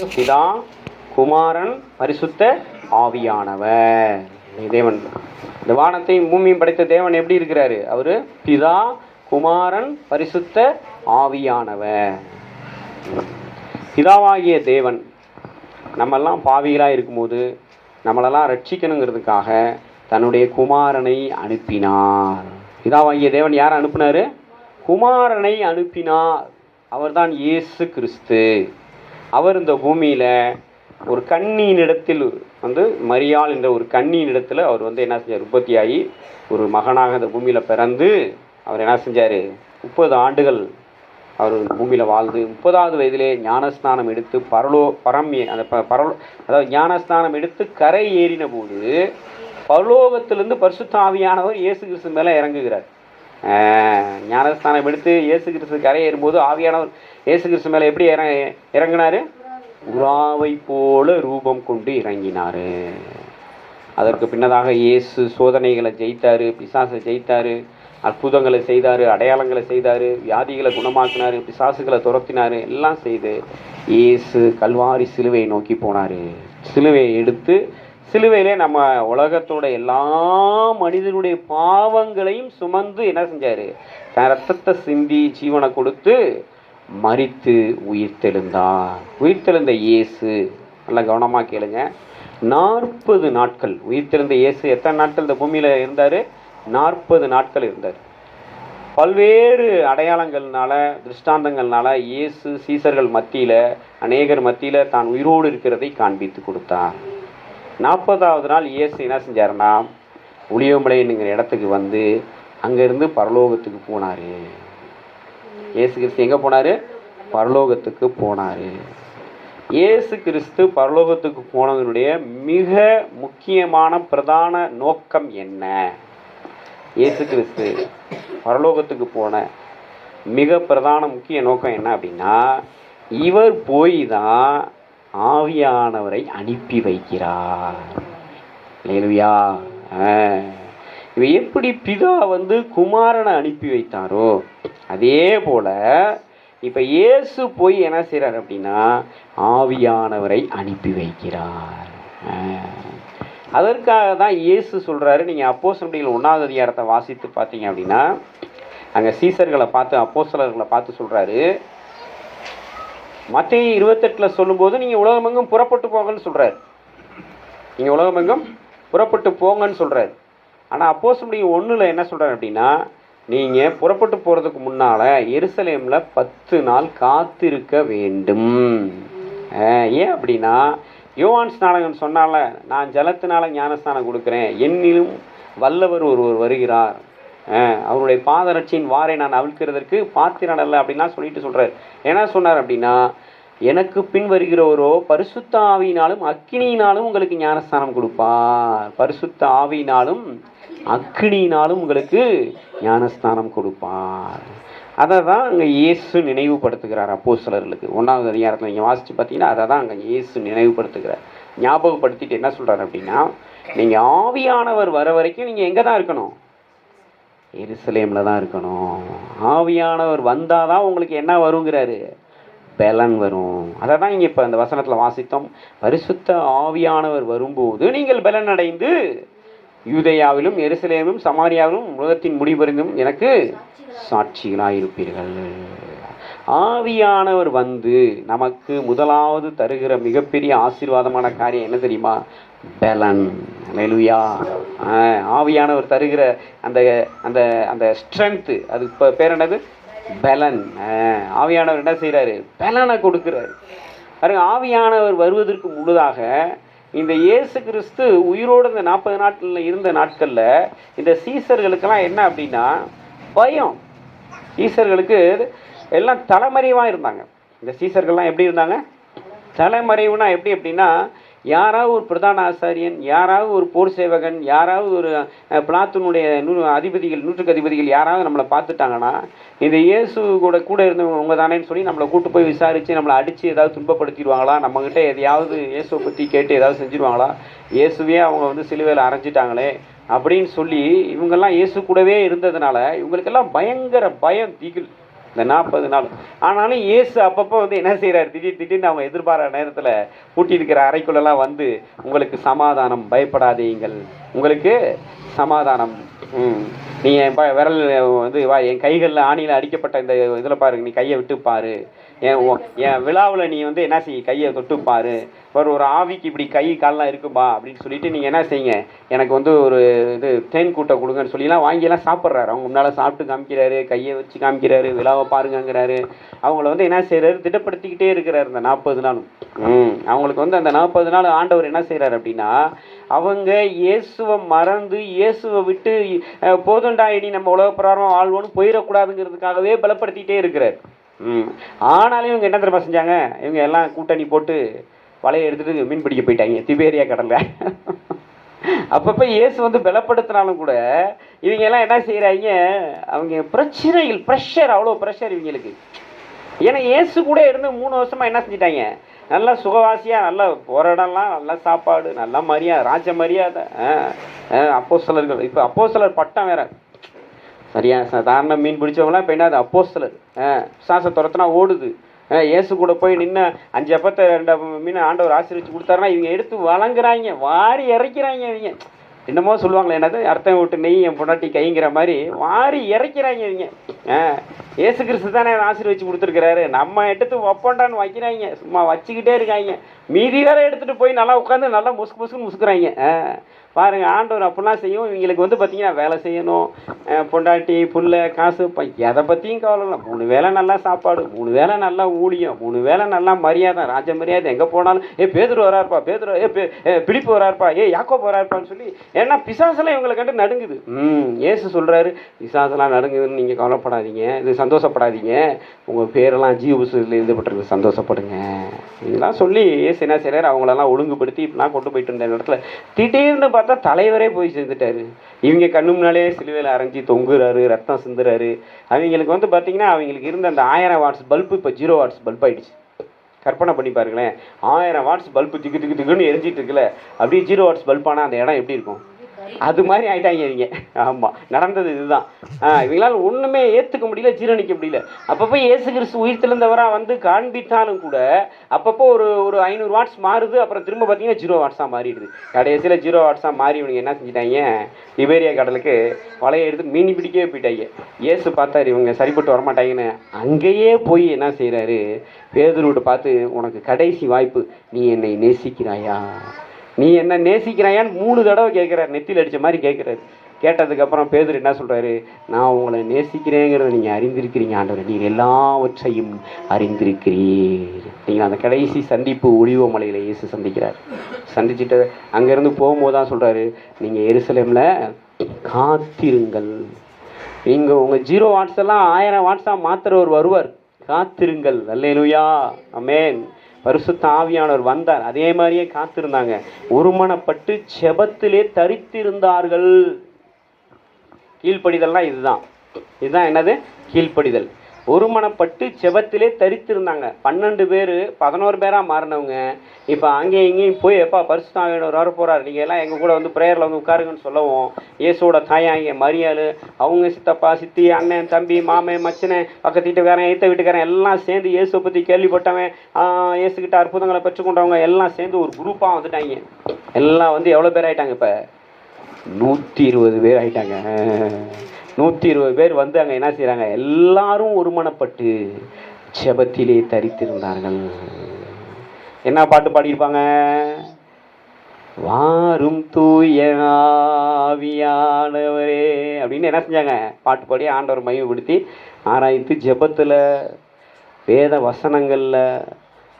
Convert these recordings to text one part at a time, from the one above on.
பிதா குமாரன் பரிசுத்த ஆவியானவர். தேவன். இந்த வானத்தையும் பூமியும் படைத்த தேவன் எப்படி இருக்கிறாரு? அவரு பிதா குமாரன் பரிசுத்த ஆவியானவர். பிதாவாகிய தேவன் நம்மெல்லாம் பாவிகளாக இருக்கும்போது நம்மளெல்லாம் ரட்சிக்கணுங்கிறதுக்காக தன்னுடைய குமாரனை அனுப்பினார். பிதாவாகிய தேவன் யார் அனுப்பினாரு? குமாரனை அனுப்பினார். அவர்தான் இயேசு கிறிஸ்து. அவர் இந்த பூமியில் ஒரு கண்ணியின் இடத்தில் வந்து மரியாள் என்ற ஒரு கண்ணியின் இடத்துல அவர் வந்து என்ன செஞ்சார்? உற்பத்தியாகி ஒரு மகனாக இந்த பூமியில் பிறந்து அவர் என்ன செஞ்சார்? முப்பது ஆண்டுகள் அவர் பூமியில் வாழ்ந்து முப்பதாவது வயதிலே ஞானஸ்நானம் எடுத்து பரலோ பரம்ய அந்த ப பரலோ அதாவது ஞானஸ்நானம் எடுத்து கரை ஏறின போது பரலோகத்திலிருந்து பரிசுத்த ஆவியானவர் இயேசு கிறிஸ்து மேலே இறங்குகிறார். ஞானஸ்தானம் எடுத்து இயேசு கிறிஸ்து கரை ஏறும்போது ஆவியானவர் இயேசு கிறிஸ்து மேலே எப்படி இற இறங்கினாரு? உராவை போல ரூபம் கொண்டு இறங்கினார். அதற்கு பின்னதாக இயேசு சோதனைகளை ஜெயித்தார் பிசாசை ஜெயித்தார் அற்புதங்களை செய்தார் அடையாளங்களை செய்தார் வியாதிகளை குணமாக்கினார் பிசாசுகளை துரத்தினார் எல்லாம் செய்து இயேசு கல்வாரி சிலுவையை நோக்கி போனாரு. சிலுவையை எடுத்து சிலுவையிலே நம்ம உலகத்தோட எல்லா மனிதனுடைய பாவங்களையும் சுமந்து என்ன செஞ்சாரு? தன் ரத்தத்தை சிந்தி ஜீவனை கொடுத்து மறித்து உயிர்த்தெழுந்தார் உயிர்த்தெழுந்த இயேசு நல்லா கவனமாக கேளுங்க. நாற்பது நாட்கள். உயிர்த்தெழுந்த இயேசு எத்தனை நாட்கள் இந்த பூமியில் இருந்தார்? நாற்பது நாட்கள் இருந்தார். பல்வேறு அடையாளங்கள்னால திருஷ்டாந்தங்கள்னால இயேசு சீசர்கள் மத்தியில் அநேகர் மத்தியில் தான் உயிரோடு இருக்கிறதை காண்பித்து கொடுத்தார். நாற்பதாவது நாள் இயேசு என்ன செஞ்சாருன்னா உளியமலைங்கிற இடத்துக்கு வந்து அங்கேருந்து பரலோகத்துக்கு போனார். இயேசு கிறிஸ்து எங்கே போனார்? பரலோகத்துக்கு போனார். இயேசு கிறிஸ்து பரலோகத்துக்கு போனதனுடைய மிக முக்கியமான பிரதான நோக்கம் என்ன? இயேசு கிறிஸ்து பரலோகத்துக்கு போன மிக பிரதான முக்கிய நோக்கம் என்ன அப்படின்னா இவர் போய் தான் ஆவியானவரை அனுப்பி வைக்கிறார். இல்லையா இவன் எப்படி பிதா வந்து குமாரனை அனுப்பி வைத்தாரோ அதே போல இப்போ இயேசு போய் என்ன செய்கிறார் அப்படின்னா ஆவியானவரை அனுப்பி வைக்கிறார். அதற்காக தான் இயேசு சொல்கிறாரு நீங்கள் அப்போஸ்தலர்கள் ஒன்றாவது அதிகாரத்தை வாசித்து பார்த்தீங்க அப்படின்னா அங்கே சீசர்களை பார்த்து அப்போசலர்களை பார்த்து சொல்கிறாரு மத்திய இருபத்தெட்டில் சொல்லும்போது நீங்கள் உலகமெங்கும் புறப்பட்டு போங்கன்னு சொல்கிறார் நீங்கள் உலகமெங்கும் புறப்பட்டு போங்கன்னு சொல்கிறார் ஆனால் அப்போஸ்தலர்கள் ஒன்றில் என்ன சொல்கிறார் அப்படின்னா நீங்கள் புறப்பட்டு போகிறதுக்கு முன்னால் எருசலேமில் பத்து நாள் காத்திருக்க வேண்டும். ஏன் அப்படின்னா யோவான் ஸ்நானகன் சொன்னால நான் ஜலத்தினால ஞானஸ்நானம் கொடுக்குறேன். என்னிலும் வல்லவர் ஒருவர் வருகிறார். அவருடைய பாதரட்சியின் வாரை நான் அவிழ்க்கிறதற்கு பாத்திரன் அல்ல அப்படின்லாம் சொல்லிட்டு சொல்கிறார் என்ன சொன்னார் அப்படின்னா எனக்கு பின் வருகிறவரோ பரிசுத்த ஆவியினாலும் அக்கினியினாலும் உங்களுக்கு ஞானஸ்தானம் கொடுப்பார். பரிசுத்த ஆவியினாலும் அக்கினியினாலும் உங்களுக்கு ஞானஸ்தானம் கொடுப்பார். அதை தான் அங்கே இயேசு நினைவுபடுத்துகிறார் அப்போஸ்தலர்களுக்கு. ஒன்றாவது அதிகாரத்தில் நீங்கள் வாசித்து பார்த்தீங்கன்னா அதை தான் அங்கே இயேசு நினைவுபடுத்துகிறார். ஞாபகப்படுத்திட்டு என்ன சொல்கிறார் அப்படின்னா நீங்கள் ஆவியானவர் வர வரைக்கும் நீங்கள் எங்கே தான் இருக்கணும்? எருசலேமில் தான் இருக்கணும். ஆவியானவர் வந்தால் தான் உங்களுக்கு என்ன வருங்கிறாரு? பலன் வரும். அதை தான் இங்கே இப்போ அந்த வசனத்தில் வாசித்தோம். பரிசுத்த ஆவியானவர் வரும்போது நீங்கள் பலன் அடைந்து யூதையாவிலும் எருசலேமிலும் சமாரியாவிலும் உலகத்தின் முடிவருந்தும் எனக்கு சாட்சிகளாயிருப்பீர்கள். ஆவியானவர் வந்து நமக்கு முதலாவது தருகிற மிகப்பெரிய ஆசீர்வாதமான காரியம் என்ன தெரியுமா? வேளாண் மெலுயா ஆவியானவர் தருகிற அந்த அந்த அந்த ஸ்ட்ரென்த்து அது இப்போ பேர் என்னது? பலன். ஆவியானவர் என்ன செய்கிறாரு பலனை கொடுக்குறாரு. பாருங்க ஆவியானவர் வருவதற்கு முழுதாக இந்த இயேசு கிறிஸ்து உயிரோடு இந்த நாற்பது நாட்களில் இருந்த நாட்களில் இந்த சீசர்களுக்கெல்லாம் என்ன அப்படின்னா பயம். சீசர்களுக்கு எல்லாம் தலைமறைவாக இருந்தாங்க. இந்த சீசர்கள்லாம் எப்படி இருந்தாங்க? தலைமறைவுனா எப்படி அப்படின்னா யாராவது ஒரு பிரதான ஆசாரியன் யாராவது ஒரு போர் சேவகன் யாராவது ஒரு அஹ், நூ அதிபதிகள் நூற்றுக்கு அதிபதிகள் யாராவது நம்மளை பார்த்துட்டாங்கன்னா இந்த இயேசு கூட கூட இருந்தவங்க உங்க தானேன்னு சொல்லி நம்மளை கூட்டு போய் விசாரித்து நம்மளை அடித்து ஏதாவது துன்பப்படுத்திடுவாங்களா? நம்மக்கிட்ட எதையாவது இயேசுவை பற்றி கேட்டு ஏதாவது செஞ்சுருவாங்களா? இயேசுவே அவங்க வந்து சிலுவையில் அரைஞ்சிட்டாங்களே அப்படின்னு சொல்லி இவங்கெல்லாம் இயேசு கூடவே இருந்ததுனால இவங்களுக்கெல்லாம் பயங்கர பயம் திகில். இந்த நாற்பது நாள். ஆனாலும் இயேசு அப்பப்போ வந்து என்ன செய்கிறார் திடீர் திடீர்னு அவங்க எதிர்பாராத நேரத்தில் பூட்டி இருக்கிற அறைக்குள்ளெல்லாம் வந்து உங்களுக்கு சமாதானம் பயப்படாதீங்கள். உங்களுக்கு சமாதானம். நீங்கள் நீ என் ப- விரல் வந்து வா என் கைகளில் ஆணியில் அடிக்கப்பட்ட இந்த இதில் பாருங்க நீ கையை விட்டு பாரு. என் என் விழாவில் நீ வந்து என்ன செய்ய கையை தொட்டு பாரு. ஒரு ஒரு ஆவிக்கு இப்படி கை கால்லாம் இருக்குப்பா அப்படின்னு சொல்லிட்டு நீங்கள் என்ன செய்யுங்க? எனக்கு வந்து ஒரு இது தேன் கூட்டை கொடுங்கன்னு சொல்லிலாம் வாங்கியெல்லாம் சாப்பிட்றாரு. அவங்க முன்னால் சாப்பிட்டு காமிக்கிறாரு கையை வச்சு காமிக்கிறாரு விழாவை பாருங்கங்கிறாரு. அவங்கள வந்து என்ன செய்கிறாரு திட்டப்படுத்திக்கிட்டே இருக்கிறாரு இந்த நாற்பது நாளும். அவங்களுக்கு வந்து அந்த நாற்பது நாள் ஆண்டவர் என்ன செய்கிறார் அப்படின்னா அவங்க இயேசுவை மறந்து இயேசுவை விட்டு போதுண்டா இனி நம்ம உலக பிரகாரம் வாழ்வோன்னு போயிடக்கூடாதுங்கிறதுக்காகவே பலப்படுத்திகிட்டே இருக்கிறார். ஆனாலும் இவங்க என்ன தெரியுமா செஞ்சாங்க? இவங்க எல்லாம் கூட்டணி போட்டு வலையை எடுத்துட்டு மீன் பிடிக்க போயிட்டாங்க. திபேரியா கடல்ல. அப்பப்போ இயேசு வந்து பலப்படுத்தினாலும் கூட இவங்க எல்லாம் என்ன செய்கிறாங்க அவங்க பிரச்சனைகள் ப்ரெஷர் அவ்வளோ ப்ரெஷர் இவங்களுக்கு. ஏன்னா இயேசு கூட இருந்து மூணு வருஷமாக என்ன செஞ்சிட்டாங்க? நல்லா சுகவாசியாக நல்லா போகிற இடம்லாம் நல்லா சாப்பாடு நல்லா மரியாதை ராஜ மரியாதை. அப்போ சிலர்கள் இப்போ அப்போ சிலர் பட்டம் வேறு. சரியா? சாதாரண மீன் பிடிச்சவங்களாம் இப்போ என்ன அது அப்போ சிலர் துரத்துனா ஓடுது. ஏசு இயேசு கூட போய் நின்று அஞ்சு அப்பத்தை ரெண்டு மீன் ஆண்டவர் ஆசீர்வச்சு கொடுத்தாருன்னா இவங்க எடுத்து வழங்குறாங்க வாரி இறைக்கிறாங்க இவங்க. என்னமோ சொல்லுவாங்களே என்னது? அர்த்தம் விட்டு நெய் என் பொண்டாட்டி கைங்கிற மாதிரி வாரி இறைக்கிறாங்க இவங்க. ஆ கிறிஸ்து தானே ஆசீர்வச்சு கொடுத்துருக்கிறாரு. நம்ம எடுத்து ஒப்பண்டான்னு வைக்கிறாங்க. சும்மா வச்சுக்கிட்டே இருக்காங்க. மீதி வேற எடுத்துகிட்டு போய் நல்லா உட்காந்து நல்லா முசுக்கு முசுக்குன்னு முசுக்குறாங்க. பாருங்கள் ஆண்டவர் அப்படிலாம் செய்யும். இவங்களுக்கு வந்து பார்த்திங்கன்னா வேலை செய்யணும் பொண்டாட்டி புல்லை காசு எதை பற்றியும் கவலை இல்லை. மூணு வேளை நல்லா சாப்பாடு மூணு வேளை நல்லா ஊழியம் மூணு வேளை நல்லா மரியாதை ராஜ மரியாதை. எங்கே போனாலும் ஏ பேதர் வராருப்பா பேதர் ஏ பே ஏ, வராருப்பா ஏ யாக்கோ வராருப்பான்னு சொல்லி ஏன்னா பிசாசெல்லாம் இவங்களை கண்டு நடுங்குது. ம் ஏசு சொல்கிறாரு பிசாசெல்லாம் நடுங்குதுன்னு நீங்கள் கவலைப்படாதீங்க. இது சந்தோஷப்படாதீங்க. உங்கள் பேரெல்லாம் ஜீவ புஸ்தகத்தில் எழுதப்பட்டிருக்கு. சந்தோஷப்படுங்க. இதெல்லாம் சொல்லி ஏசு என்ன செய்கிறார் அவங்களெல்லாம் ஒழுங்குபடுத்தி இப்படிலாம் கொண்டு போயிட்டு இருந்த இடத்துல திடீர்னு பார்த்தா பார்த்தா தலைவரே போய் சேர்ந்துட்டாரு. இவங்க கண்ணு முன்னாலே சிலுவையில் அரைஞ்சி தொங்குறாரு ரத்தம் சிந்துறாரு. அவங்களுக்கு வந்து பார்த்தீங்கன்னா அவங்களுக்கு இருந்த அந்த ஆயிரம் வாட்ஸ் பல்பு இப்போ ஜீரோ வாட்ஸ் பல்ப் ஆயிடுச்சு. கற்பனை பண்ணி பாருங்களேன். ஆயிரம் வாட்ஸ் பல்பு திக்கு திக்கு திக்குன்னு எரிஞ்சிட்டு இருக்குல்ல. அப்படியே ஜீரோ வாட்ஸ் பல்பானா அந்த இடம் எப்படி இருக்கும்? அது மாதிரி ஆயிட்டாங்க இவங்க. ஆமாம் நடந்தது இதுதான். ஆ, ஒன்றுமே ஏற்றுக்க முடியல ஜீரணிக்க முடியல. அப்பப்போ ஏசு கிறிஸ்து உயிர்த்தெழுந்தவராக வந்து காண்பித்தாலும் கூட அப்பப்போ ஒரு ஒரு ஐநூறு வாட்ஸ் மாறுது அப்புறம் திரும்ப பார்த்தீங்கன்னா ஜீரோ வாட்ஸாக மாறிடுது. கடைசியில் ஜீரோ வாட்ஸாக மாறி இவங்க என்ன செஞ்சிட்டாங்க? லிபேரியா கடலுக்கு வலையை எடுத்து மீன் பிடிக்கவே போயிட்டாங்க. ஏசு பார்த்தாரு இவங்க சரிப்பட்டு வரமாட்டாங்கன்னு. அங்கேயே போய் என்ன செய்கிறாரு பேதுருவிட்ட பார்த்து உனக்கு கடைசி வாய்ப்பு நீ என்னை நேசிக்கிறாயா? நீ என்ன நேசிக்கிறாயான்னு மூணு தடவை கேட்குறாரு. நெத்தியில் அடித்த மாதிரி கேட்குறாரு. கேட்டதுக்கப்புறம் பேதர் என்ன சொல்கிறாரு நான் உங்களை நேசிக்கிறேங்கிறத நீங்கள் அறிந்திருக்கிறீங்க ஆண்டவர். நீங்கள் எல்லாவற்றையும் அறிந்திருக்கிறீர். நீங்கள் அந்த கடைசி சந்திப்பு ஒளிவ மலையில் இயேசு சந்திக்கிறார். சந்திச்சுட்டு அங்கேருந்து போகும்போது தான் சொல்கிறாரு நீங்கள் எருசலேமில் காத்திருங்கள். நீங்கள் உங்கள் ஜீரோ வாட்ஸ் எல்லாம் ஆயிரம் வாட்ஸாக மாத்துறவர் வருவார். காத்திருங்கள். அல்லேலூயா. அமேன் பரிசுத்த ஆவியானவர் வந்தார். அதே மாதிரியே காத்திருந்தாங்க. ஒருமனப்பட்டு செபத்திலே தரித்திருந்தார்கள். கீழ்ப்படிதல்னா இதுதான். இதுதான் என்னது? கீழ்ப்படிதல். ஒருமனப்பட்டு செபத்திலே தரித்திருந்தாங்க. பன்னெண்டு பேர் பதினோரு பேராக மாறினவங்க. இப்போ அங்கேயும் இங்கேயும் போய் எப்பா பரிசுத்தாவியவர் வர போகிறார் நீங்கள் எல்லாம் எங்கள் கூட வந்து ப்ரேயரில் வந்து உட்காருங்கன்னு சொல்லவும் இயேசுவோட தாயாங்க மரியாள் அவங்க சித்தப்பா சித்தி அண்ணன் தம்பி மாமன் மச்சனை பக்கத்து வீட்டுக்காரன் ஏத்த வீட்டுக்காரன் எல்லாம் சேர்ந்து இயேசுவை பற்றி கேள்விப்பட்டவன் ஆஹ், இயேசுகிட்ட அற்புதங்களை பெற்றுக்கொண்டவங்க எல்லாம் சேர்ந்து ஒரு குரூப்பாக வந்துட்டாங்க. எல்லாம் வந்து எவ்வளோ பேர் ஆகிட்டாங்க இப்போ? நூற்றி இருபது பேர் ஆகிட்டாங்க நூற்றி இருபது பேர் வந்து அங்கே என்ன செய்கிறாங்க எல்லாரும் ஒருமனப்பட்டு செபத்திலே தரித்திருந்தார்கள். என்ன பாட்டு பாடியிருப்பாங்க? வாரும் தூய ஆவியானவரே அப்படின்னு என்ன செஞ்சாங்க? பாட்டு பாடி ஆண்டவர் மையப்படுத்தி ஆராய்த்து ஜெபத்தில் வேத வசனங்களில்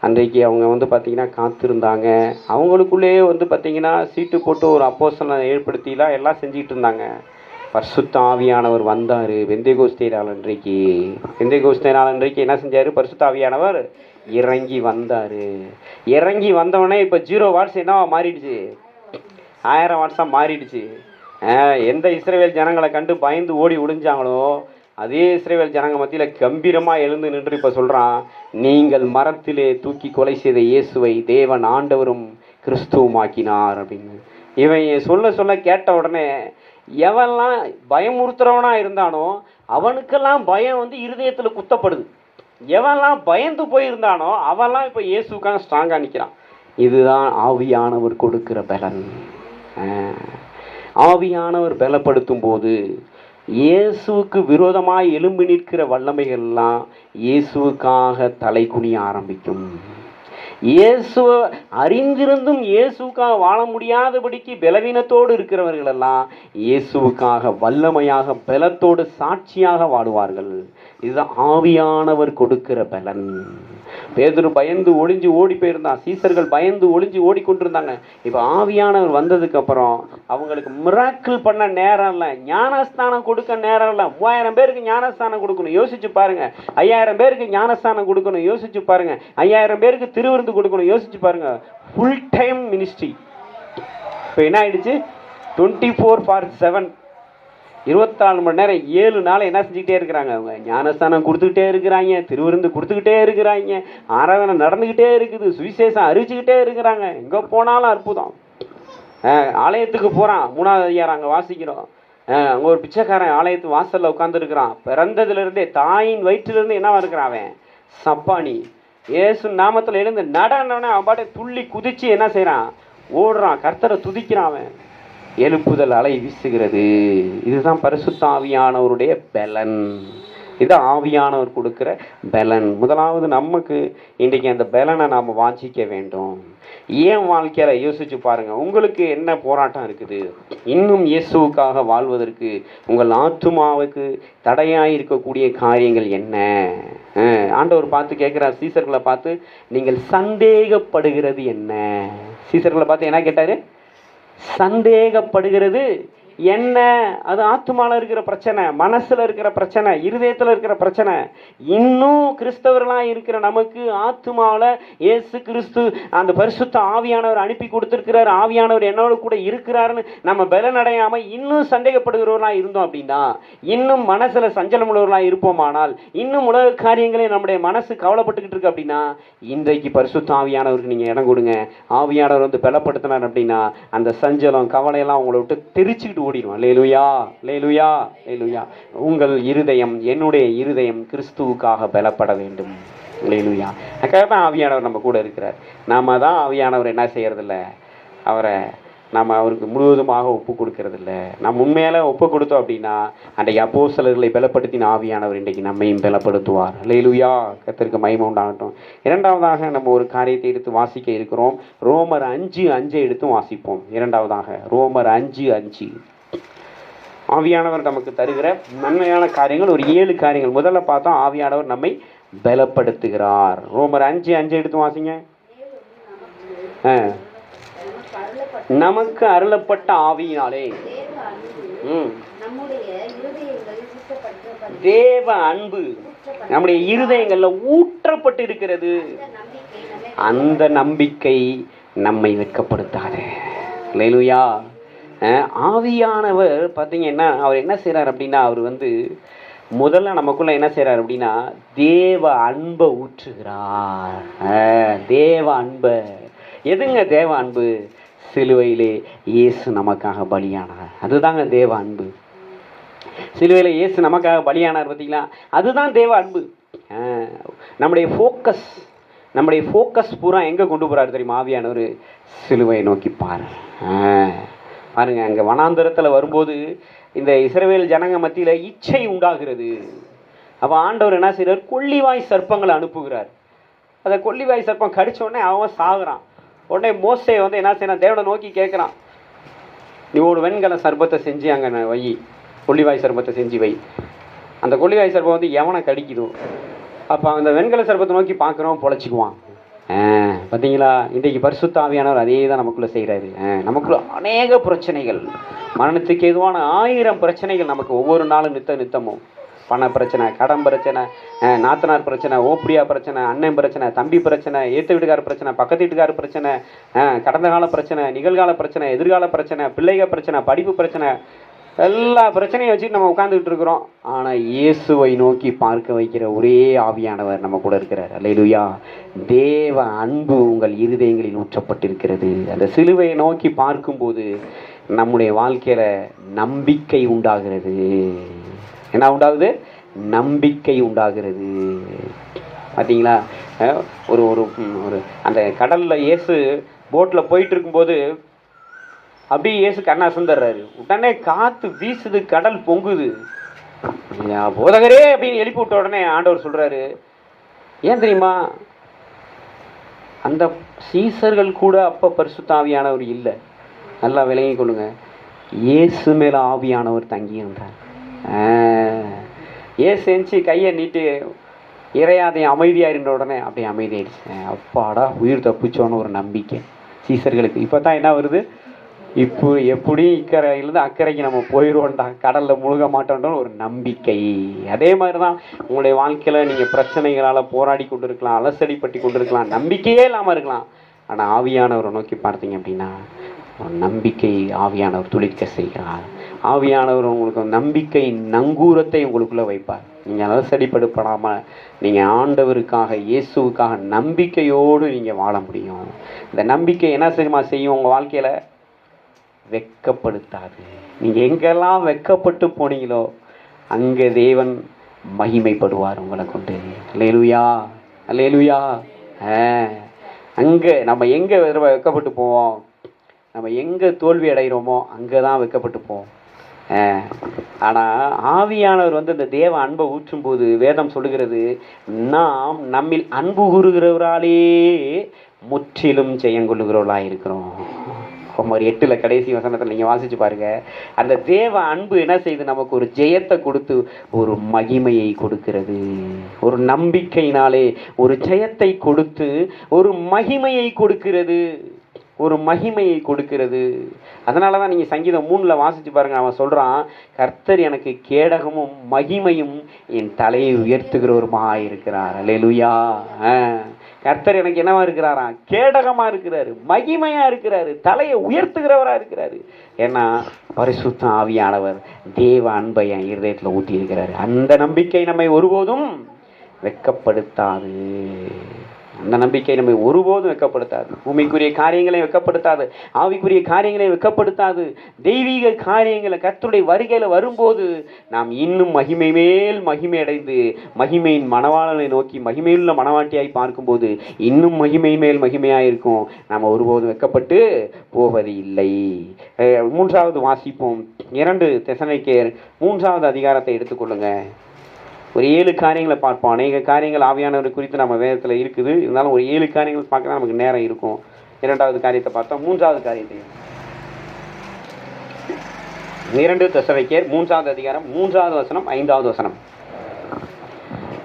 அன்றைக்கு அவங்க வந்து பார்த்திங்கன்னா காத்திருந்தாங்க. அவங்களுக்குள்ளேயே வந்து பார்த்திங்கன்னா சீட்டு போட்டு ஒரு அப்போசனை ஏற்படுத்திலாம் எல்லாம் செஞ்சுக்கிட்டு இருந்தாங்க. பரிசுத்த ஆவியானவர் வந்தார். வெந்தைகோஸ்தே நாள் அன்றைக்கு வெந்தைகோஸ்தே நாள் அன்றைக்கு என்ன செஞ்சார்? பரிசுத்த ஆவியானவர் இறங்கி வந்தார். இறங்கி வந்தவொடனே இப்போ ஜீரோ வாட்ஸ் என்னவா மாறிடுச்சு? ஆயிரம் வாட்ஸாக மாறிடுச்சு. எந்த இஸ்ரேவேல் ஜனங்களை கண்டு பயந்து ஓடி உடிஞ்சாங்களோ அதே இஸ்ரேவேல் ஜனங்க மத்தியில் கம்பீரமாக எழுந்து நின்று இப்போ சொல்கிறான் நீங்கள் மரத்திலே தூக்கி கொலை செய்த இயேசுவை தேவன் ஆண்டவரும் கிறிஸ்துவுமாக்கினார் அப்படின்னு. இவன் சொல்ல சொல்ல கேட்ட உடனே எவன்லாம் பயமுறுத்துறவனாக இருந்தானோ அவனுக்கெல்லாம் பயம் வந்து இருதயத்தில் குத்தப்படுது. எவன்லாம் பயந்து போயிருந்தானோ அவன்லாம் இப்போ இயேசுக்காக ஸ்ட்ராங்காக நிற்கிறான் இதுதான் ஆவியானவர் கொடுக்கிற பலன். ஆவியானவர் பலப்படுத்தும் போது இயேசுவுக்கு விரோதமாக எலும்பு நிற்கிற வல்லமைகள்லாம் இயேசுவுக்காக தலை குனிய ஆரம்பிக்கும். இயேசுவ அறிந்திருந்தும் இயேசுக்காக வாழ முடியாதபடிக்கு பலவீனத்தோடு இருக்கிறவர்கள் எல்லாம் இயேசுவுக்காக வல்லமையாக பலத்தோடு சாட்சியாக வாடுவார்கள். இதுதான் ஆவியானவர் கொடுக்கிற பலன். பேதுரு பயந்து ஒளிஞ்சு ஓடி போயிருந்தான். சீசர்கள் பயந்து ஒளிஞ்சு ஓடிக்கொண்டிருந்தாங்க. இப்போ ஆவியானவர் வந்ததுக்கப்புறம் அவங்களுக்கு மிராக்கிள் பண்ண நேரம் இல்லை. ஞானஸ்தானம் கொடுக்க நேரம் இல்லை. மூவாயிரம் பேருக்கு ஞானஸ்தானம் கொடுக்கணும். யோசிச்சு பாருங்க. ஐயாயிரம் பேருக்கு ஞானஸ்தானம் கொடுக்கணும். யோசிச்சு பாருங்க. ஐயாயிரம் பேருக்கு திருவிருந்து கொடுக்கணும். யோசிச்சு பாருங்க. ஃபுல் டைம் மினிஸ்ட்ரி இப்போ என்ன ஆயிடுச்சு? டுவெண்ட்டி ஃபோர் ஃபார் செவன் இருபத்தாலு மணி நேரம் ஏழு நாள் என்ன செஞ்சுக்கிட்டே இருக்கிறாங்க? அவங்க ஞானஸ்தானம் கொடுத்துக்கிட்டே இருக்கிறாங்க திருவிருந்து கொடுத்துக்கிட்டே இருக்கிறாங்க ஆராதனை நடந்துக்கிட்டே இருக்குது சுவிசேஷம் அறிவிச்சுக்கிட்டே இருக்கிறாங்க. எங்கே போனாலும் அற்புதம். ஆலயத்துக்கு போகிறான் மூணாவது அதிகாரம் அங்கே வாசிக்கிறோம். அங்கே ஒரு பிச்சைக்காரன் ஆலயத்து வாசலில் உட்காந்துருக்கிறான் பிறந்ததுலேருந்தே தாயின் வயிற்றிலிருந்து என்னவா இருக்கிறான் அவன்? சப்பானி. ஏசு நாமத்தில் எழுந்து நடனவனே அவன் பாட்டை துள்ளி குதிச்சு என்ன செய்கிறான் ஓடுறான். கர்த்தரை துதிக்கிறான் அவன். எழுப்புதல் அலை வீசுகிறது. இதுதான் பரிசுத்தாவியானவருடைய பலன். இது ஆவியானவர் கொடுக்குற பலன். முதலாவது நமக்கு இன்றைக்கி அந்த பலனை நாம் வாஞ்சிக்க வேண்டும். ஏன் வாழ்க்கையில் யோசிச்சு பாருங்கள் உங்களுக்கு என்ன போராட்டம் இருக்குது? இன்னும் இயேசுவுக்காக வாழ்வதற்கு உங்கள் ஆத்துமாவுக்கு தடையாக இருக்கக்கூடிய காரியங்கள் என்ன? ஆண்டவர் பார்த்து கேட்குறார். சீசர்களை பார்த்து நீங்கள் சந்தேகப்படுகிறது என்ன? சீசர்களை பார்த்து என்ன கேட்டார்? சந்தேகப்படுகிறது. என்ன? அது ஆத்துமால இருக்கிற பிரச்சனை மனசில் இருக்கிற பிரச்சனை இருதயத்தில் இருக்கிற பிரச்சனை. இன்னும் கிறிஸ்தவர்களாக இருக்கிற நமக்கு ஆத்துமால இயேசு கிறிஸ்து அந்த பரிசுத்த ஆவியானவர் அனுப்பி கொடுத்துருக்கிறார். ஆவியானவர் என்னோட கூட இருக்கிறாருன்னு நம்ம பலனடையாம இன்னும் சந்தேகப்படுகிறவர்களாக இருந்தோம் அப்படின்னா இன்னும் மனசில் சஞ்சலம் உள்ளவர்களாக இருப்போமானால் இன்னும் உலக காரியங்களே நம்முடைய மனசு கவலைப்பட்டுக்கிட்டு இருக்கு அப்படின்னா இன்றைக்கு பரிசுத்த ஆவியானவருக்கு நீங்கள் இடம் கொடுங்க. ஆவியானவர் வந்து பலப்படுத்தினார் அப்படின்னா அந்த சஞ்சலம் கவலையெல்லாம் உங்களை விட்டு தெரிச்சுக்கிட்டு ஓடிடுவோம் லேலுயா லேலுயா லேலுயா உங்கள் இருதயம் என்னுடைய இருதயம் கிறிஸ்துவுக்காக பலப்பட வேண்டும். லேலுயா அதுக்காக தான் ஆவியானவர் நம்ம கூட இருக்கிறார். நாம் தான் ஆவியானவர் என்ன செய்யறதில்ல? அவரை நம்ம அவருக்கு முழுவதுமாக ஒப்பு கொடுக்கறதில்ல. நம்ம உண்மையால் ஒப்பு கொடுத்தோம் அப்படின்னா அன்றைக்கு அப்போ சிலர்களை பலப்படுத்தின ஆவியானவர் இன்றைக்கு நம்மையும் பலப்படுத்துவார். லேலுயா கத்திற்கு மயம உண்டாகட்டும். இரண்டாவதாக நம்ம ஒரு காரியத்தை எடுத்து வாசிக்க இருக்கிறோம். ரோமர் அஞ்சு அஞ்சை எடுத்தும் வாசிப்போம். இரண்டாவதாக ரோமர் அஞ்சு அஞ்சு. ஆவியானவர் நமக்கு தருகிற நன்மையான காரியங்கள் ஒரு ஏழு காரியங்கள். முதல்ல பார்த்தோம் ஆவியானவர் நம்மை பலப்படுத்துகிறார். ரோமர் அஞ்சு அஞ்சு எடுத்து வாசிங்க. ஆ. நமக்கு அருளப்பட்ட ஆவியினாலே. ம். தேவ அன்பு நம்முடைய இருதயங்கள்ல ஊற்றப்பட்டு இருக்கிறது. அந்த நம்பிக்கை நம்மை வெட்கப்படுத்தாது. லேலுயா ஆவியானவர் பார்த்தீங்கன்னா அவர் என்ன செய்கிறார் அப்படின்னா அவர் வந்து முதல்ல நமக்குள்ள என்ன செய்கிறார் அப்படின்னா தேவ அன்பை ஊற்றுகிறார். தேவ அன்பை. எதுங்க தேவ அன்பு? சிலுவையிலே இயேசு நமக்காக பலியானார். அதுதாங்க தேவ அன்பு. சிலுவையில் இயேசு நமக்காக பலியானார் பார்த்தீங்களா அதுதான் தேவ அன்பு. நம்முடைய ஃபோக்கஸ் நம்முடைய ஃபோக்கஸ் பூரா எங்கே கொண்டு போகிறாரு தெரியுமா? ஆவியானவர் சிலுவையை நோக்கி பாரு. பாருங்க அங்கே வனாந்தரத்தில் வரும்போது இந்த இஸ்ரவேல் ஜனங்க மத்தியில் இச்சை உண்டாகிறது. அப்போ ஆண்டவர் என்ன செய்கிறார் கொள்ளிவாய் சர்ப்பங்களை அனுப்புகிறார். அந்த கொள்ளிவாய் சர்ப்பம் கடிச்ச உடனே அவன் சாகுறான். உடனே மோசே வந்து என்ன செய்யறான்? தேவனை நோக்கி கேட்குறான். நீ ஒரு வெண்கல சர்பத்தை செஞ்சு அங்கே வை. கொள்ளிவாய் சர்பத்தை செஞ்சு வை. அந்த கொள்ளிவாய் சர்பம் வந்து எவனை கடிக்குதோ? அப்போ அந்த வெண்கல சர்பத்தை நோக்கி பார்க்குறவன் பொழைச்சிக்குவான். பார்த்தீங்களா இன்றைக்கு பரிசுத்த ஆவியானவர் அதே தான் நமக்குள்ளே செய்கிறாரு நமக்குள்ள அநேக பிரச்சனைகள். மரணத்துக்கு எதுவான ஆயிரம் பிரச்சனைகள் நமக்கு ஒவ்வொரு நாளும் நித்த நித்தமும். பண பிரச்சனை கடன் பிரச்சனை நாத்தனார் பிரச்சனை ஓப்படியா பிரச்சனை அண்ணன் பிரச்சனை தம்பி பிரச்சனை ஏற்ற வீட்டுக்கார பிரச்சனை பக்கத்து வீட்டுக்கார பிரச்சனை கடந்த கால பிரச்சனை நிகழ்கால பிரச்சனை எதிர்கால பிரச்சனை பிள்ளைக பிரச்சனை படிப்பு பிரச்சனை எல்லா பிரச்சனையும் வச்சுட்டு நம்ம உட்காந்துக்கிட்டு இருக்கிறோம். ஆனால் இயேசுவை நோக்கி பார்க்க வைக்கிற ஒரே ஆவியானவர் நம்ம கூட இருக்கிறார். அல்லையா தேவ அன்பு உங்கள் இருதயங்களில் ஊற்றப்பட்டிருக்கிறது. அந்த சிலுவையை நோக்கி பார்க்கும்போது நம்முடைய வாழ்க்கையில் நம்பிக்கை உண்டாகிறது. என்ன உண்டாகுது? நம்பிக்கை உண்டாகிறது. பார்த்தீங்களா ஒரு ஒரு ஒரு அந்த கடலில் இயேசு போட்டில் போயிட்டு இருக்கும்போது அப்படியே இயேசு கண்ணா சுந்தர்றாரு. உடனே காற்று வீசுது கடல் பொங்குது. போதகரே அப்படின்னு எழுப்பி விட்ட உடனே ஆண்டவர் சொல்றாரு ஏன் தெரியுமா? அந்த சீசர்கள் கூட அப்போ பரிசுத்தாவியானவர் இல்லை. நல்லா விளங்கி கொள்ளுங்க. இயேசு மேல ஆவியானவர் தங்கி இருந்தார். ஏசு எந்திச்சு கையை நீட்டு இறையாதே அமைதியாக இருந்த உடனே அப்படியே அமைதியாயிடுச்சு. அப்பாடா உயிர் தப்பிச்சோன்னு ஒரு நம்பிக்கை சீசர்களுக்கு. இப்போ தான் என்ன வருது? இப்போ எப்படியும் இக்கரையிலேருந்து அக்கறைக்கு நம்ம போயிடுவோம்டா கடலில் முழுக மாட்டோம்ன்ற ஒரு நம்பிக்கை. அதே மாதிரி தான் உங்களுடைய வாழ்க்கையில் நீங்கள் பிரச்சனைகளால் போராடி கொண்டு இருக்கலாம் அலசடிப்பட்டு கொண்டு இருக்கலாம் நம்பிக்கையே இல்லாமல் இருக்கலாம். ஆனால் ஆவியானவரை நோக்கி பார்த்தீங்க அப்படின்னா ஒரு நம்பிக்கை ஆவியானவர் துளிர்க்க செய்கிறார். ஆவியானவர் உங்களுக்கு நம்பிக்கை நங்கூரத்தை உங்களுக்குள்ளே வைப்பார். நீங்கள் அலசடிப்படுப்படாமல் நீங்கள் ஆண்டவருக்காக இயேசுவுக்காக நம்பிக்கையோடு நீங்கள் வாழ முடியும். இந்த நம்பிக்கை என்ன செய்யுமா செய்யும் உங்கள் வாழ்க்கையில்? வெட்கப்படுத்தாது நீங்கள் எங்கெல்லாம் வெட்கப்பட்டு போனீங்களோ அங்கே தேவன் மகிமைப்படுவார் உங்களை கொண்டு. அல்லேலுயா அல்லேலுயா. ஆ அங்கே நம்ம எங்கே வெக்கப்பட்டு போவோம்? நம்ம எங்கே தோல்வி அடைகிறோமோ அங்கே தான் வைக்கப்பட்டு போவோம் ஆனால் ஆவியானவர் வந்து இந்த தேவ அன்பை ஊற்றும்போது வேதம் சொல்லுகிறது நாம் நம்மில் அன்பு கூறுகிறவராலே முற்றிலும் செய்யங்கொள்ளுகிறவர்களாக இருக்கிறோம் ஒரு எட்டில் கடைசி வசனத்தில் நீங்கள் வாசிச்சு பாருங்க. அந்த தேவ அன்பு என்ன செய்யுது நமக்கு ஒரு ஜெயத்தை கொடுத்து ஒரு மகிமையை கொடுக்கிறது. ஒரு நம்பிக்கையினாலே ஒரு ஜெயத்தை கொடுத்து ஒரு மகிமையை கொடுக்கிறது. ஒரு மகிமையை கொடுக்கிறது. அதனால தான் நீங்கள் சங்கீதம் மூணில் வாசிச்சு பாருங்கள் அவன் சொல்கிறான் கர்த்தர் எனக்கு கேடகமும் மகிமையும் என் தலையை உயர்த்துகிறவருமா இருக்கிறார் லெலுயா ஆ. கர்த்தர் எனக்கு என்னவா இருக்கிறாராம் கேடகமா இருக்கிறாரு மகிமையா இருக்கிறாரு தலையை உயர்த்துகிறவரா இருக்கிறாரு. ஏன்னா பரிசுத்த ஆவியானவர் தேவ அன்பை என் இருதயத்தில் ஊட்டி இருக்கிறாரு அந்த நம்பிக்கை நம்மை ஒருபோதும் வெட்கப்படுத்தாது. அந்த நம்பிக்கை நம்மை ஒருபோதும் வெக்கப்படுத்தாது. பூமிக்குரிய காரியங்களை வெக்கப்படுத்தாது. ஆவிக்குரிய காரியங்களை வெக்கப்படுத்தாது. தெய்வீக காரியங்களை கத்துடைய வருகையில் வரும்போது நாம் இன்னும் மகிமை மேல் மகிமை அடைந்து மகிமையின் மணவாளனை நோக்கி மகிமையுள்ள மணவாட்டியாய் பார்க்கும்போது இன்னும் மகிமை மேல் மகிமையாக இருக்கும். நாம் ஒருபோதும் வெக்கப்பட்டு போவது இல்லை. மூன்றாவது வாசிப்போம். இரண்டு தெசனைக்கேர் மூன்றாவது அதிகாரத்தை எடுத்துக்கொள்ளுங்கள் ஒரு ஏழு காரியங்களை பார்ப்போம். அநேக காரியங்கள் ஆவியானவர் குறித்து நம்ம வேதத்தில் இருக்குது. இருந்தாலும் ஒரு ஏழு காரியங்கள் பார்க்க நமக்கு நேரம் இருக்கும். இரண்டாவது காரியத்தை பார்த்தோம் மூன்றாவது காரியத்தை. இரண்டு தெசனைக்கேர் மூன்றாவது அதிகாரம் மூன்றாவது வசனம் ஐந்தாவது வசனம்.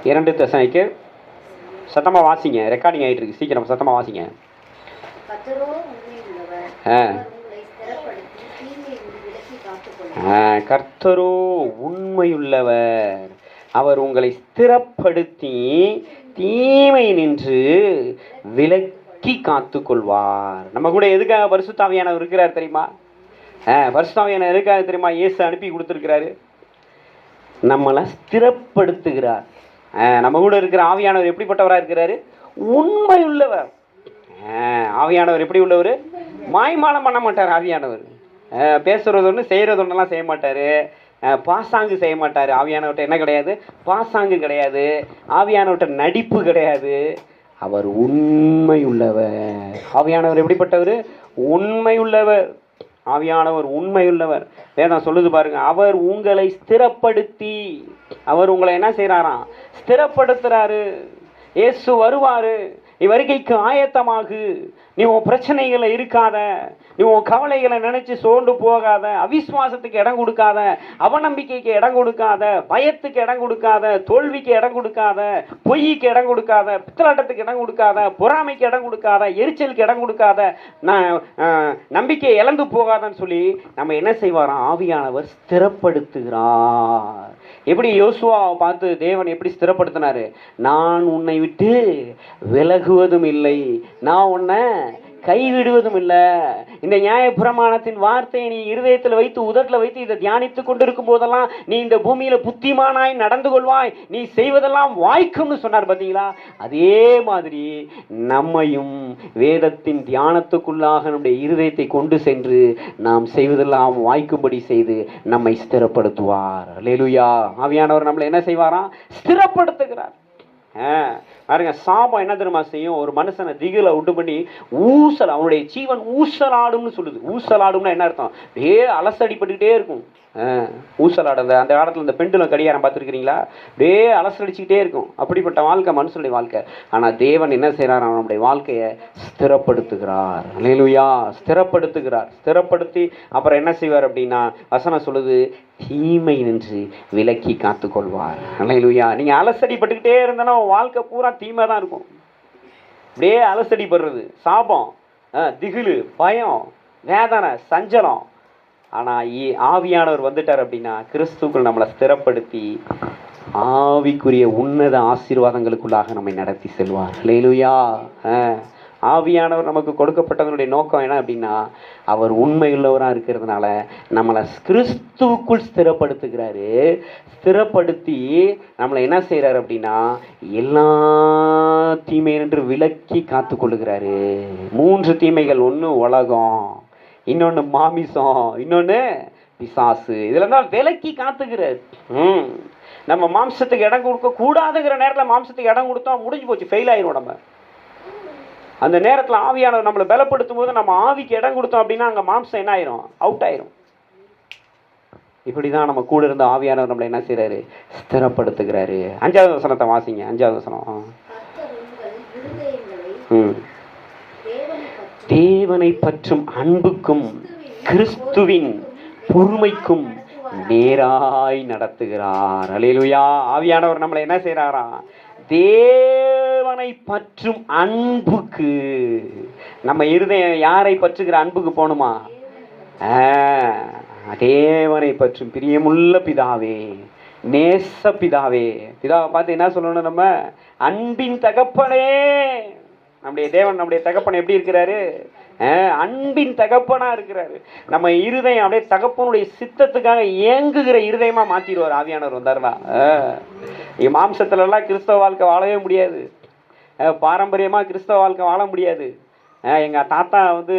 இரண்டு தெசனைக்கேர் சத்தமாக வாசிங்க. ரெக்கார்டிங் ஆகிட்டு இருக்கு. சீக்கிரம் சத்தமாக வாசிங்க. கர்த்தரோ உண்மையுள்ளவர் அவர் உங்களை ஸ்திரப்படுத்தி தீமை நின்று விலக்கி காத்துக்கொள்வார். நம்ம கூட எதுக்காக பரிசுத்தாவியானவர் இருக்கிறார் தெரியுமா? ஆ பரிசுத்தாவியானவர் எதுக்காக தெரியுமா? இயேசு அனுப்பி கொடுத்துருக்கிறாரு. நம்மளை ஸ்திரப்படுத்துகிறார். நம்ம கூட இருக்கிற ஆவியானவர் எப்படிப்பட்டவராக இருக்கிறாரு? உண்மை உள்ளவர் ஆவியானவர் எப்படி உள்ளவர்? மாய்மாலம் பண்ண மாட்டார் ஆவியானவர். பேசுறது ஒன்று செய்கிறது ஒன்றெல்லாம் செய்ய மாட்டார். பாசாங்கு செய்ய மாட்டார். ஆவியானவர்கிட்ட என்ன கிடையாது? பாசாங்கு கிடையாது. ஆவியானவர்கிட்ட நடிப்பு கிடையாது. அவர் உண்மையுள்ளவர். ஆவியானவர் எப்படிப்பட்டவர்? உண்மையுள்ளவர். ஆவியானவர் உண்மையுள்ளவர். வேதம் சொல்லுது பாருங்க அவர் உங்களை ஸ்திரப்படுத்தி அவர் உங்களை என்ன செய்கிறாராம் ஸ்திரப்படுத்துகிறாரு இயேசு வருவார். நீ வருகைக்கு ஆயத்தமாகு. நீ உன் பிரச்சனைகளை இருக்காத. நீ உன் கவலைகளை நினைச்சு சோர்ந்து போகாத அவிஸ்வாசத்துக்கு இடம் கொடுக்காத அவநம்பிக்கைக்கு இடம் கொடுக்காத பயத்துக்கு இடம் கொடுக்காத தோல்விக்கு இடம் கொடுக்காத பொய்க்கு இடம் கொடுக்காத பித்தலாட்டத்துக்கு இடம் கொடுக்காத பொறாமைக்கு இடம் கொடுக்காத எரிச்சலுக்கு இடம் கொடுக்காத நான் நம்பிக்கையை இழந்து போகாதன்னு சொல்லி நம்ம என்ன செய்வாராம் ஆவியானவர் ஸ்திரப்படுத்துகிறார். எப்படி யோசுவாவை பார்த்து தேவன் எப்படி ஸ்திரப்படுத்தினாரு? நான் உன்னை விட்டு விலகுவதும் இல்லை. நான் உன்னை கைவிடுவதும் இல்லை இந்த நியாயப்பிரமாணத்தின் வார்த்தையை நீ இருதயத்தில் வைத்து உதட்டில் வைத்து இதை தியானித்து கொண்டிருக்கும் போதெல்லாம் நீ இந்த பூமியில் புத்திமானாய் நடந்து கொள்வாய். நீ செய்வதெல்லாம் வாய்க்கும்னு சொன்னார் பார்த்தீங்களா? அதே மாதிரி நம்மையும் வேதத்தின் தியானத்துக்குள்ளாக நம்முடைய இருதயத்தை கொண்டு சென்று நாம் செய்வதெல்லாம் வாய்க்கும்படி செய்து நம்மை ஸ்திரப்படுத்துவார். லேலுயா ஆவியானவர் நம்மளை என்ன செய்வாராம்? ஸ்திரப்படுத்துகிறார். பாருங்க சாபம் என்ன தெரியுமா செய்யும்? ஒரு மனுஷனை திகில உண்டு பண்ணி ஊசல் அவனுடைய ஜீவன் ஊசலாடும்னு சொல்லுது. ஊசலாடும்னா என்ன அர்த்தம்? அப்படியே அலசடிப்பட்டுக்கிட்டே இருக்கும். ஊசலாடு அந்த அந்த காலத்தில் இந்த பெண்டுலம் கடிகாரம் பார்த்துருக்கிறீங்களா? அப்படியே அலசடிச்சுக்கிட்டே இருக்கும். அப்படிப்பட்ட வாழ்க்கை மனுஷனுடைய வாழ்க்கை. ஆனால் தேவன் என்ன செய்கிறார் அவனுடைய வாழ்க்கையை ஸ்திரப்படுத்துகிறார். அல்லேலூயா ஸ்திரப்படுத்துகிறார். ஸ்திரப்படுத்தி அப்புறம் என்ன செய்வார் அப்படின்னா வசனம் சொல்லுது தீமை நின்று விலக்கி காத்துக்கொள்வார். அல்லேலூயா நீங்கள் அலசடிப்பட்டுக்கிட்டே இருந்தனா உன் வாழ்க்கை பூரா தீமை தான் இருக்கும். அப்படியே அலசடிப்படுறது. சாபம் ஆ, திகிலு பயம் வேதனை சஞ்சலம் ஆனால் ஆவியானவர் வந்துட்டார் அப்படின்னா கிறிஸ்துக்குள் நம்மளை ஸ்திரப்படுத்தி ஆவிக்குரிய உன்னத ஆசீர்வாதங்களுக்குள்ளாக நம்மை நடத்தி செல்வார். லேலுயா ஆவியானவர் நமக்கு கொடுக்கப்பட்டதனுடைய நோக்கம் என்ன அப்படின்னா அவர் உண்மையுள்ளவராக இருக்கிறதுனால நம்மளை கிறிஸ்துவுக்குள் ஸ்திரப்படுத்துகிறாரு. ஸ்திரப்படுத்தி நம்மளை என்ன செய்கிறாரு அப்படின்னா எல்லா தீமையினின்று விலக்கி காத்துக்கொள்ளுகிறாரு. மூன்று தீமைகள். ஒன்று உலகம். இன்னொன்று மாமிசம் இன்னொன்று பிசாசு. இதில் தான் விலக்கி காத்துக்கிறார் ம். நம்ம மாம்சத்துக்கு இடம் கொடுக்க கூடாதுங்கிற நேரத்தில் மாம்சத்துக்கு இடம் கொடுத்தா முடிஞ்சு போச்சு ஃபெயில் ஆயிரும் நம்ம. அந்த நேரத்தில் ஆவியானவர் நம்மளை பலப்படுத்தும் போது நம்ம ஆவிக்கு இடம் கொடுத்தோம் அப்படின்னா அங்கே மாம்சம் என்ன ஆயிரும்? அவுட் ஆயிரும். இப்படி தான் நம்ம கூட இருந்த ஆவியானவர் நம்மளை என்ன செய்கிறாரு ஸ்திரப்படுத்துகிறாரு. அஞ்சாவது வசனத்தை வாசிங்க அஞ்சாவது வசனம் ஆ. கர்த்தர் உங்கள் இருதயங்களை ம் இறைவனை பற்றும் அன்புக்கும் கிறிஸ்துவின் பொறுமைக்கும் நேராய் நடத்துகிறார். அலிலுயா ஆவியானவர் நம்மளை என்ன செய்கிறாரா தேவனை பற்றும் அன்புக்கு. நம்ம இருதயம் யாரை பற்றுகிற அன்புக்கு போகணுமா தேவனை பற்றும் பிரியமுள்ள பிதாவே நேச பிதாவே. பிதாவை பார்த்து என்ன சொல்லணும் நம்ம? அன்பின் தகப்பனே! நம்முடைய தேவன் நம்முடைய தகப்பன் எப்படி இருக்கிறாரு? அன்பின் தகப்பனாக இருக்கிறாரு. நம்ம இருதயம் அப்படியே தகப்பனுடைய சித்தத்துக்காக ஏங்குகிற இருதயமாக மாற்றிடுவார் ஆவியானவர் வந்தார்னா மாம்சத்துலலாம் கிறிஸ்தவ வாழ்க்கை வாழவே முடியாது. பாரம்பரியமாக கிறிஸ்தவ வாழ்க்கை வாழ முடியாது. எங்கள் தாத்தா வந்து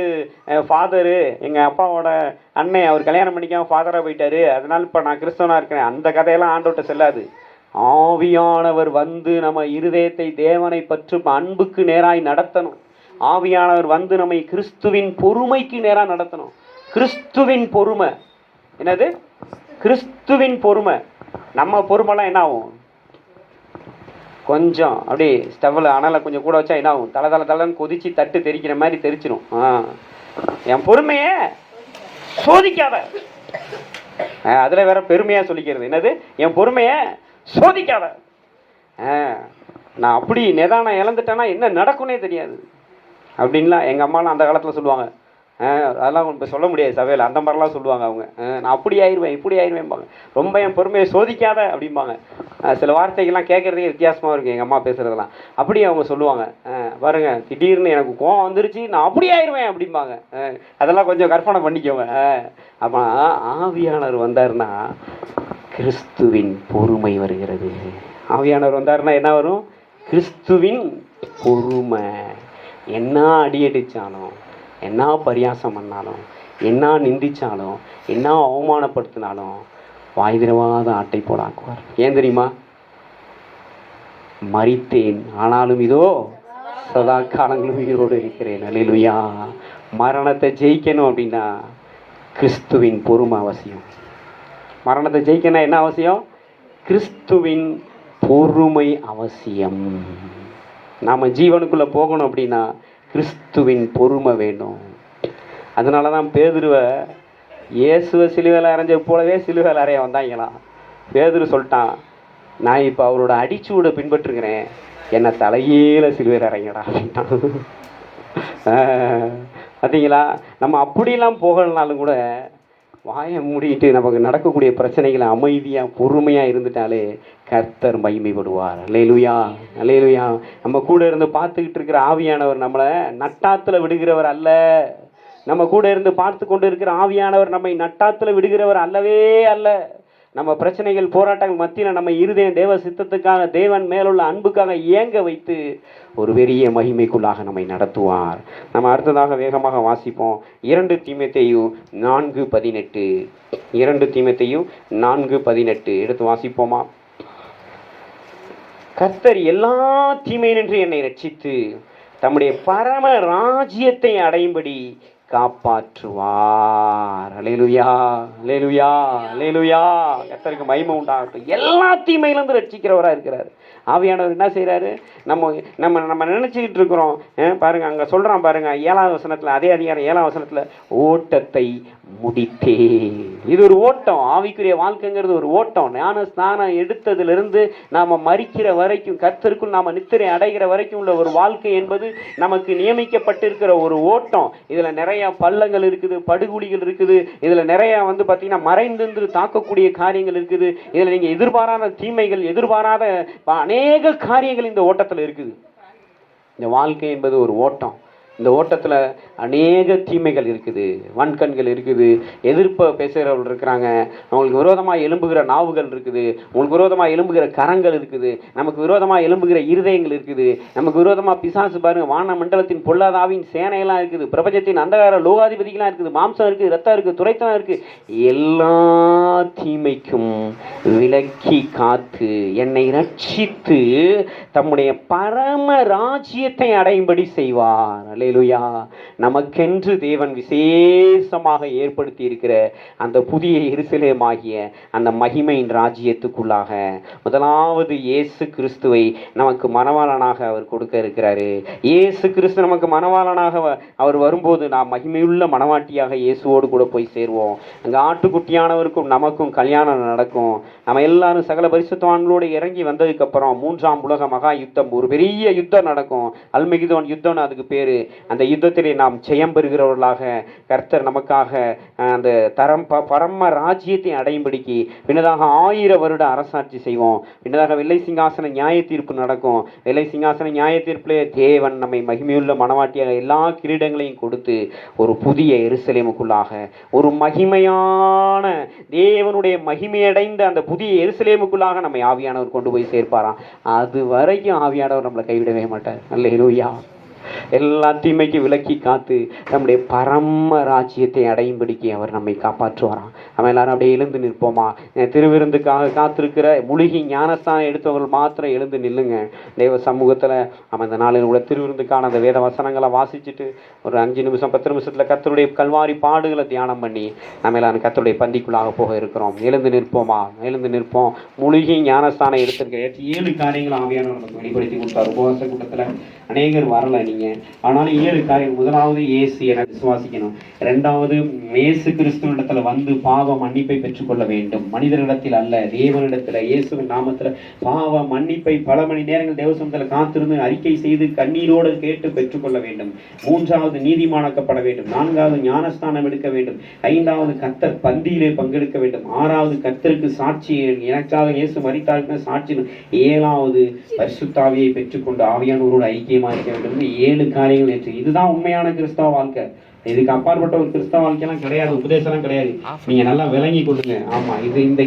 ஃபாதரு எங்கள் அப்பாவோட அண்ணன் அவர் கல்யாணம் பண்ணிக்காம ஃபாதராக போயிட்டாரு. அதனால இப்போ நான் கிறிஸ்தவனாக இருக்கிறேன். அந்த கதையெல்லாம் ஆண்டோட்ட செல்லாது. ஆவியானவர் வந்து நம்ம இருதயத்தை தேவனை பற்றும் அன்புக்கு நேராய் நடத்தணும். ஆவியானவர் வந்து நம்மை கிறிஸ்துவின் பொறுமைக்கு நேராக நடத்தணும். கிறிஸ்துவின் பொறுமை. என்னது? கிறிஸ்துவின் பொறுமை. நம்ம பொறுமைலாம் என்ன ஆகும் கொஞ்சம் அப்படியே ஸ்டவ்வில் அனலை கொஞ்சம் கூட வச்சா என்ன ஆகும் தலை தலை தலைன்னு கொதிச்சு தட்டு தெரிக்கிற மாதிரி தெரிச்சிடும் ஆ. என் பொறுமையே சோதிக்காத. அதில் வேற பெருமையாக சொல்லிக்கிறது. என்னது? என் பொறுமையை சோதிக்காத. ஆ, நான் அப்படி நிதானம் இழந்துட்டேன்னா என்ன நடக்கும்னே தெரியாது. அப்படின்லாம் எங்கள் அம்மாலாம் அந்த காலத்தில் சொல்லுவாங்க. ஆ, அதெல்லாம் இப்போ சொல்ல முடியாது சபையில். அந்த மாதிரிலாம் சொல்லுவாங்க அவங்க. ஆ, நான் அப்படி ஆயிடுவேன் இப்படி ஆயிடுவேன்பாங்க ரொம்ப என் பொறுமையை சோதிக்காத அப்படிம்பாங்க. சில வார்த்தைகள்லாம் கேட்குறதே வித்தியாசமாக இருக்கும் எங்கள் அம்மா பேசுகிறதெல்லாம் அப்படியே அவங்க சொல்லுவாங்க. ஆ, பாருங்க திடீர்னு எனக்கு கோவம் வந்துருச்சு நான் அப்படி ஆயிடுவேன் அப்படிம்பாங்க. அதெல்லாம் கொஞ்சம் கற்பனை பண்ணிக்கோங்க. அப்போ ஆவியானவர் வந்தாருன்னா கிறிஸ்துவின் பொறுமை வருகிறது. ஆவியானவர் வந்தாருன்னா என்ன வரும்? கிறிஸ்துவின் பொறுமை. என்ன அடி அடிச்சாலும் என்ன பரியாசம் பண்ணாலும் என்ன நிந்திச்சாலும் என்ன அவமானப்படுத்தினாலும் வாய் திரவாத ஆட்டை போல ஆக்குவார் ஏன் தெரியுமா? மறித்தேன் ஆனாலும் இதோ சதா காலங்களும் உயிரோடு இருக்கிறேன். அல்லேலூயா மரணத்தை ஜெயிக்கணும் அப்படின்னா கிறிஸ்துவின் பொறுமை அவசியம். மரணத்தை ஜெயிக்கணும் என்ன அவசியம்? கிறிஸ்துவின் பொறுமை அவசியம். நாம் ஜீவனுக்குள்ளே போகணும் அப்படின்னா கிறிஸ்துவின் பொறுமை வேணும் அதனால தான் பேதுருவை இயேசுவை சிலுவையில் அரைஞ்சது போலவே சிலுவையில் அறைய வந்தாங்களாம். பேதுரு சொல்லிட்டான் நான் இப்போ அவரோட அடிச்சூடை பின்பற்றுக்கிறேன் என்னை தலையீழ சிலுவையில் அறைங்கடா அப்படின்ட்டான். பார்த்தீங்களா நம்ம அப்படிலாம் போகலனாலும் கூட வாயை மூடிட்டு நமக்கு நடக்கக்கூடிய பிரச்சனைகளை அமைதியாக பொறுமையாக இருந்துட்டாலே கர்த்தர் மகிமைப்படுவார். அல்லேலுயா அல்லேலுயா. நம்ம கூட இருந்து பார்த்துக்கிட்டு இருக்கிற ஆவியானவர் நம்மளை நட்டாத்தில் விடுகிறவர் அல்ல. நம்ம கூட இருந்து பார்த்து கொண்டு இருக்கிற ஆவியானவர் நம்மை நட்டாத்தில் விடுகிறவர் அல்லவே அல்ல. நம்ம பிரச்சனைகள் போராட்டங்கள் மத்தியில் நம்ம இருதயம் தேவ சித்தத்துக்காக தேவன் மேலுள்ள அன்புக்காக ஏங்க வைத்து ஒரு பெரிய மகிமைக்குள்ளாக நம்மை நடத்துவார். நம்ம அடுத்ததாக வேகமாக வாசிப்போம். இரண்டு தீமத்தையும் நான்கு பதினெட்டு. இரண்டு தீமத்தையும் நான்கு பதினெட்டு. எடுத்து வாசிப்போமா? கர்த்தர் எல்லா தீமையினின்று என்னை ரட்சித்து தம்முடைய பரம ராஜ்யத்தை அடையும்படி காப்பாற்றுவார். அலேலுயா அலேலுயா அலேலுயா கர்த்தருக்கு மகிமை உண்டாகட்டும். எல்லா தீமையிலேருந்து ரட்சிக்கிறவராக இருக்கிறார். ஆவியானவர் என்ன செய்கிறாரு நம்ம நம்ம நம்ம நினச்சிக்கிட்டு இருக்கிறோம். பாருங்கள் பாருங்க அங்கே சொல்கிறான் பாருங்க ஏழாவது வசனத்தில் அதே அதிகாரம் ஏழாம் வசனத்தில் ஓட்டத்தை முடித்தே இது ஒரு ஓட்டம். ஆவிக்குரிய வாழ்க்கைங்கிறது ஒரு ஓட்டம். ஞான ஸ்நானம் எடுத்ததிலிருந்து நாம் மறிக்கிற வரைக்கும் கர்த்தருக்குள் நாம் நித்திரை அடைகிற வரைக்கும் உள்ள ஒரு வாழ்க்கை என்பது நமக்கு நியமிக்கப்பட்டிருக்கிற ஒரு ஓட்டம். இதில் நிறைய நிறைய பள்ளங்கள் இருக்குது படுகுழிகள் இருக்குது. இதில் நிறைய வந்து பார்த்தீங்கன்னா மறைந்திருந்து தாக்கக்கூடிய காரியங்கள் இருக்குது. இதில் நீங்கள் எதிர்பாராத தீமைகள் எதிர்பாராத அநேக காரியங்கள் இந்த ஓட்டத்தில் இருக்குது. இந்த வாழ்க்கை என்பது ஒரு ஓட்டம். இந்த ஓட்டத்தில் அநேக தீமைகள் இருக்குது வன்கண்கள் இருக்குது எதிர்ப்பை பேசுகிறவர்கள் இருக்கிறாங்க அவங்களுக்கு விரோதமாக எழும்புகிற நாவுகள் இருக்குது உங்களுக்கு விரோதமாக எழும்புகிற கரங்கள் இருக்குது நமக்கு விரோதமாக எழும்புகிற இருதயங்கள் இருக்குது நமக்கு விரோதமாக பிசாசு பாருங்க வான மண்டலத்தின் பொல்லாதாவின் சேனையெல்லாம் இருக்குது பிரபஞ்சத்தின் அந்தகார லோகாதிபதிகளாக இருக்குது மாம்சம் இருக்குது ரத்தம் இருக்குது துரைத்தனம் இருக்குது எல்லா தீமைக்கும் விலக்கி காத்து என்னை ரட்சித்து தம்முடைய பரம ராஜ்யத்தை அடையும்படி செய்வார். அலையலுயா நமக்கென்று தேவன் விசேஷமாக ஏற்படுத்தி இருக்கிற அந்த புதிய எருசலேமாகிய அந்த மகிமையின் ராஜ்யத்துக்குள்ளாக முதலாவது இயேசு கிறிஸ்துவை நமக்கு மனவாளனாக அவர் கொடுக்க இருக்கிறாரு. இயேசு கிறிஸ்து நமக்கு மணவாளனாக வ- அவர் வரும்போது நாம் மகிமையுள்ள மணவாட்டியாக இயேசுவோடு கூட போய் சேருவோம். அங்கே ஆட்டுக்குட்டியானவருக்கும் நமக்கும் கல்யாணம் நடக்கும். நம்ம எல்லாரும் சகல பரிசுத்தவான்களோடு இறங்கி வந்ததுக்கப்புறம் மூன்றாம் உலக மகா யுத்தம். ஒரு பெரிய யுத்தம் நடக்கும். அல்மெகிதோன் யுத்தம்னு அதுக்கு பேர். அந்த யுத்தத்திலே நாம் ஜெயம் பெறுகிறவர்களாக கர்த்தர் நமக்காக அந்த தரம் ப பரம ராஜ்யத்தை அடையும்படிக்கு பின்னதாக ஆயிரம் வருட அரசாட்சி செய்வோம். பின்னதாக வெள்ளை சிங்காசன நியாய தீர்ப்பு நடக்கும். வெள்ளை சிங்காசன நியாய தீர்ப்பிலே தேவன் நம்மை மகிமையுள்ள மனவாட்டியாக எல்லா கிரீடங்களையும் கொடுத்து ஒரு புதிய எருசலேமுக்குள்ளாக ஒரு மகிமையான தேவனுடைய மகிமையடைந்த அந்த புதிய எருசலேமுக்குள்ளாக நம்மை ஆவியானவர் கொண்டு போய் சேர்ப்பாராம். அது வரைக்கும் ஆவியானவர் நம்மளை கைவிடவே மாட்டார். நல்ல அல்லேலூயா. எல்லா தீமைக்கு விலக்கி காத்து நம்முடைய பரம ராஜ்யத்தை அடையும்படிக்கு அவர் நம்மை காப்பாற்றுவாராம். நம்ம எல்லாரும் அப்படியே எழுந்து நிற்போமா? திருவிருந்துக்காக காத்திருக்கிற முழுகி ஞானஸ்தானம் எடுத்தவர்கள் மாத்திரம் எழுந்து நில்லுங்க. தேவ சமூகத்தில் நம்ம இந்த நாளில் உள்ள திருவிருந்துக்கான அந்த வேத வசனங்களை வாசிச்சுட்டு ஒரு அஞ்சு நிமிஷம் பத்து நிமிஷத்தில் கத்தருடைய கல்வாரி பாடுகளை தியானம் பண்ணி நம்ம எல்லாரும் கத்தருடைய பந்திக்குள்ளாக போக இருக்கிறோம். எழுந்து நிற்போமா? எழுந்து நிற்போம். முழுகி ஞானஸ்தானம் எடுத்திருக்கிற ஏழு காரியங்கள் ஆவியானவர் நமக்கு வெளிப்படுத்தி கொடுத்தார். உபவாச கூட்டத்தில் அநேகர் வரல நீங்க. ஆனாலும் ஏழு காரியம் முதலாவது இயேசு என விசுவாசிக்கணும். இரண்டாவது இயேசு கிறிஸ்துவனிடத்துல வந்து பாவ மன்னிப்பை பெற்றுக்கொள்ள வேண்டும். மனிதரிடத்தில் அல்ல தேவனிடத்துல இயேசுவின் நாமத்துல பாவ மன்னிப்பை பல மணி நேரங்கள் தேவசமத்துல காத்திருந்து அறிக்கை செய்து கண்ணீரோடு கேட்டு பெற்றுக்கொள்ள வேண்டும். மூன்றாவது நீதிமானாக்கப்பட வேண்டும். நான்காவது ஞானஸ்தானம் எடுக்க வேண்டும். ஐந்தாவது கர்த்தர் பந்தியிலே பங்கெடுக்க வேண்டும். ஆறாவது கர்த்தருக்கு சாட்சி எனக்காக இயேசு மறித்தாருக்குன்னு சாட்சி ஏழாவது பரிசுத்தாவியை பெற்றுக்கொண்டு ஆவியானவரோடு ஐக்கியம் இருக்க வேண்டும் ஏழு காரியங்கள் நேற்று இதுதான் உண்மையான கிறிஸ்தவ வாழ்க்கை. இதுக்கு அப்பாற்பட்ட ஒரு கிறிஸ்தவ வாழ்க்கையெல்லாம் கிடையாது உபதேசம்லாம் கிடையாது. நீங்க நல்லா விளங்கி கொள்ளுங்க. ஆமா இது இந்த